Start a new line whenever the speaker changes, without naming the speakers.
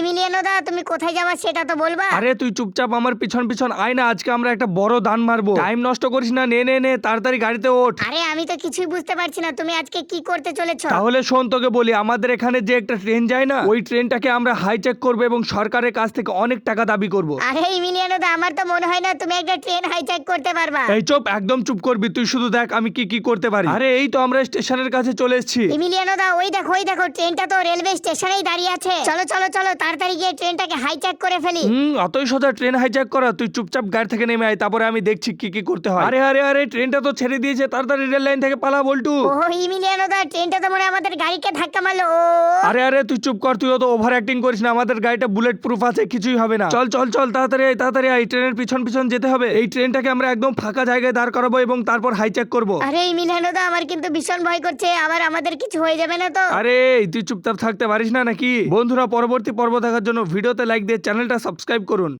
Emiliano দা তুমি কোথায় যাবা সেটা তো বলবা।
আরে তুই চুপচাপ আমার পিছন পিছন আয় না আজকে আমরা একটা বড় দান মারবো। টাইম নষ্ট করিস না নে নে নে তাড়াতাড়ি গাড়িতে ওঠ।
আরে আমি তো কিছুই বুঝতে পারছি না তুমি আজকে কি করতে চলেছো?
তাহলে শোন তোকে বলি আমাদের এখানে যে একটা ট্রেন যায় না ওই ট্রেনটাকে আমরা হাইচেক করব এবং সরকারের কাছ থেকে অনেক টাকা দাবি করব।
আরে ইমিলিয়ানো দা আমার তো মনে হয় না তুমি একটা ট্রেন হাইজ্যাক করতে পারবা।
এই চুপ একদম চুপ করবি তুই শুধু দেখ আমি কি কি করতে পারি। আরে এই তো আমরা স্টেশনের কাছে চলে এসেছি।
ইমিলিয়ানো দা ওই দেখো ওই দেখো ট্রেনটা তো রেলওয়ে স্টেশনেই দাঁড়িয়ে আছে। চলো চলো চলো তাড়াতাড়ি গিয়ে ট্রেনটাকে হাইজ্যাক করে ফেলি।
হুম অতই সোজা ট্রেন হাইজ্যাক করা তুই চুপচাপ গাড়ি থেকে নেমে আয় তারপরে আমি দেখছি কি কি করতে হয়। আরে আরে আরে ট্রেনটা তো ছেড়ে দিয়েছে তাড়াতাড়ি রেল লাইন থেকে পালা বল্টু।
ও ইমিলিয়ানো দা ট্রেনটা তো মনে হয় আমাদের গাড়িকে ধাক্কা মারলো ও।
আরে আরে তুই চুপ কর তুই অত ওভার অ্যাক্টিং করিস না আমাদের গাড়িটা বুলেট প্রুফ আছে কিছুই হবে না। চল চল চল তাড়াতাড়ি আয় তাড়াতাড়ি আয় ট্রেনের পিছন পিছন যেতে হবে। এই ট্রেনটাকে আমরা একদম ফাঁকা জায়গায় দাঁড় করাবো এবং তারপর হাইচেক করব।
আরে ইমিলিয়ানো দা আমার কিন্তু ভীষণ ভয় করছে আবার আমাদের কিছু হয়ে যাবে না তো।
আরে তুই চুপচাপ থাকতে পারিস না নাকি? বন্ধুরা পরবর্তী পর্ব দেখার জন্য ভিডিওতে লাইক দিয়ে চ্যানেলটা সাবস্ক্রাইব করুন।